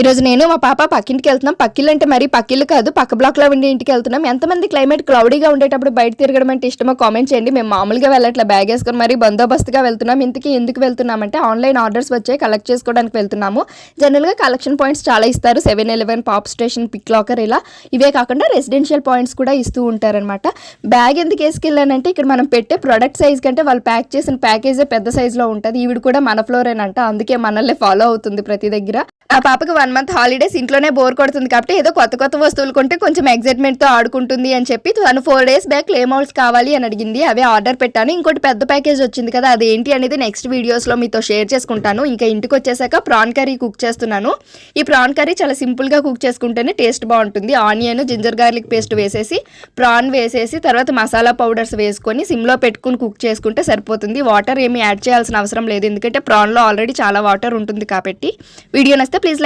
ఈరోజు నేను మా పాప పక్కింటికి వెళ్తున్నాం. పక్కిళ్ళు అంటే మరి పక్కిళ్ళు కాదు పక్క బ్లాక్లో ఉండే ఇంటికి వెళ్తున్నాం. ఎంతమంది క్లైమేట్ క్లౌడీగా ఉండేటప్పుడు బయట తిరగడం అంటే ఇష్టమో కామెంట్ చేయండి. మేము మామూలుగా వెళ్ళట్లే. బ్యాగ్ వేసుకొని మరి బందోబస్తుగా వెళ్తున్నాం. ఇంతకీ ఎందుకు వెళ్తున్నామంటే ఆన్లైన్ ఆర్డర్స్ వచ్చాయి. కలెక్ట్ చేసుకోవడానికి వెళ్తున్నాము. జనరల్గా కలెక్షన్ పాయింట్స్ చాలా ఇస్తారు. Seven eleven pop station pick locker ఇలా. ఇవే కాకుండా రెసిడెన్షియల్ పాయింట్స్ కూడా ఇస్తూ ఉంటారనమాట బ్యాగ్ ఎందుకు వేసుకెళ్ళానంటే ఇక్కడ మనం పెట్టే ప్రొడక్ట్ సైజ్ కంటే వాళ్ళు ప్యాక్ చేసిన ప్యాకేజే పెద్ద సైజులో ఉంటుంది. ఈవిడ కూడా మన ఫ్లోరేనంట. అందుకే మనల్ని ఫాలో అవుతుంది ప్రతి దగ్గర. ఆ పాపకి వన్ మంత్ హాలిడేస్ ఇంట్లోనే బోర్ కొడుతుంది కాబట్టి ఏదో కొత్త కొత్త వస్తువులు కొంటే కొంచెం ఎగ్జైట్మెంట్తో ఆడుకుంటుంది అని చెప్పి తను ఫోర్ డేస్ బ్యాక్ లేమౌల్స్ మౌల్స్ కావాలి అని అడిగింది. అవే ఆర్డర్ పెట్టాను. ఇంకోటి పెద్ద ప్యాకేజ్ వచ్చింది కదా అది ఏంటి అనేది నెక్స్ట్ వీడియోస్లో మీతో షేర్ చేసుకుంటాను. ఇంకా ఇంటికి వచ్చేసాక ప్రాన్ కర్రీ కుక్ చేస్తున్నాను. ఈ ప్రాన్ కర్రీ చాలా సింపుల్గా కుక్ చేసుకుంటేనే టేస్ట్ బాగుంటుంది. ఆనియన్ జింజర్ గార్లిక్ పేస్ట్ వేసేసి ప్రాన్ వేసేసి తర్వాత మసాలా పౌడర్స్ వేసుకొని సిమ్లో పెట్టుకుని కుక్ చేసుకుంటే సరిపోతుంది. వాటర్ ఏమి యాడ్ చేయాల్సిన అవసరం లేదు. ఎందుకంటే ప్రాన్లో ఆల్రెడీ చాలా వాటర్ ఉంటుంది కాబట్టి. Video నస్తే please